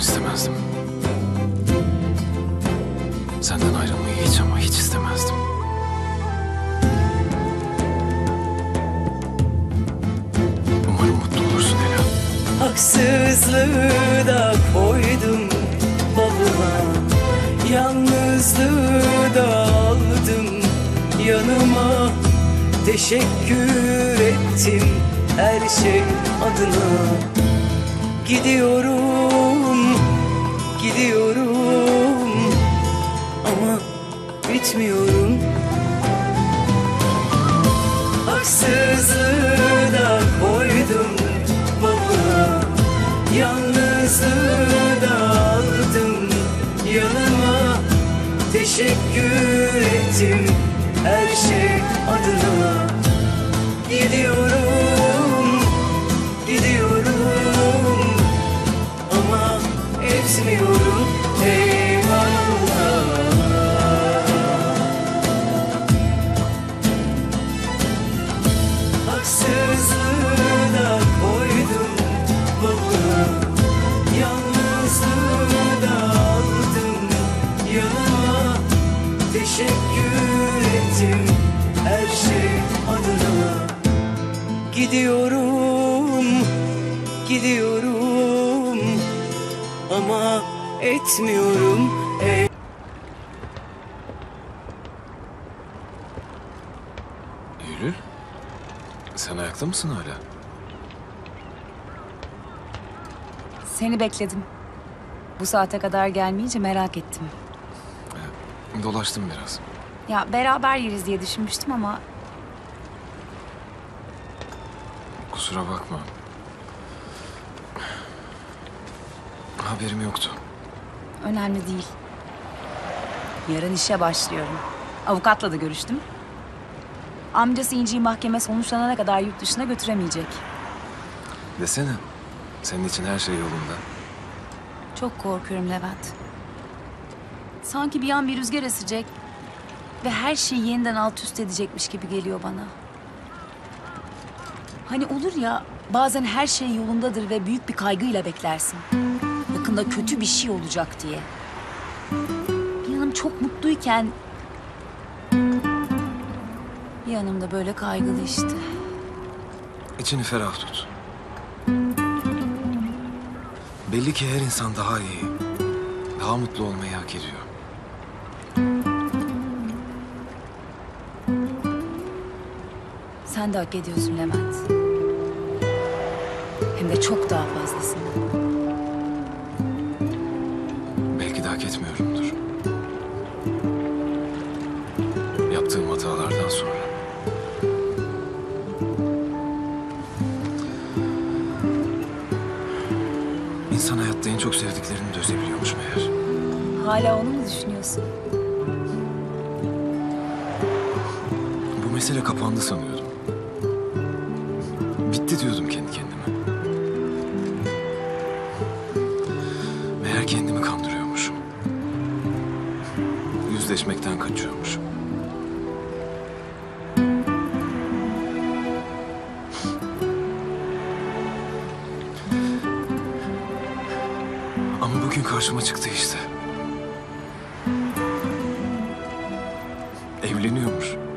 istemezdim. Senden ayrılmayı hiç ama hiç istemezdim. Umarım mutlu olursun Ela. Haksızlığı da koydum bavula Yalnızlığı da aldım yanıma Teşekkür ettim her şey adına Gidiyorum, gidiyorum. Ama bitmiyorum. Haksızlığı da koydum bavula Yalnızlığı da aldım yanıma. Teşekkür ettim her şey adına. Gidiyorum, Gidiyorum, gidiyorum Ama etmiyorum ey Eylül, sen ayakta mısın hala? Seni bekledim. Bu saate kadar gelmeyince merak ettim. Dolaştım biraz. Ya beraber yeriz diye düşünmüştüm ama Kusura bakma. Haberim yoktu. önemli değil. Yarın işe başlıyorum. Avukatla da görüştüm. Amcası İnci'yi mahkeme sonuçlanana kadar yurt dışına götüremeyecek. Desene, senin için her şey yolunda. Çok korkuyorum Levent. Sanki bir an bir rüzgar esecek ve her şeyi yeniden alt üst edecekmiş gibi geliyor bana. Hani olur ya bazen her şey yolundadır ve büyük bir kaygıyla beklersin. Yakında kötü bir şey olacak diye. Bir yanım çok mutluyken bir yanım da böyle kaygılı işte. İçini ferah tut. Belli ki her insan daha iyi, daha mutlu olmayı hak ediyor. Sen de hak ediyorsun Levent. Hem de çok daha fazlasını. Belki de hak etmiyorumdur. Yaptığım hatalardan sonra. İnsan hayatta en çok sevdiklerini de meğer. Hala onu mu düşünüyorsun? Bu mesele kapandı sanıyordum. Bitti diyordum kendi kendime. Meğer kendimi kandırıyormuşum. Yüzleşmekten kaçıyormuşum. Ama bugün karşıma çıktı işte. Evleniyormuş.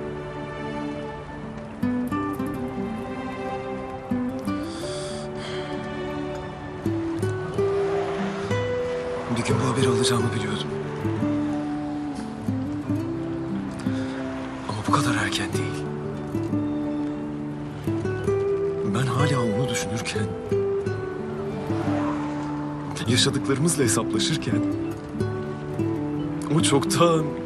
Bir gün bu haberi alacağımı biliyordum. Ama bu kadar erken değil. Ben hala onu düşünürken... ...yaşadıklarımızla hesaplaşırken... ...o çoktan...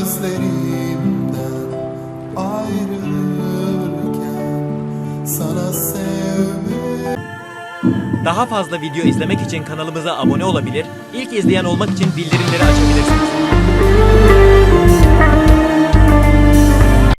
Gözlerimden ayrılırken Sana sevmek Daha fazla video izlemek için kanalımıza abone olabilir, ilk izleyen olmak için bildirimleri açabilirsiniz.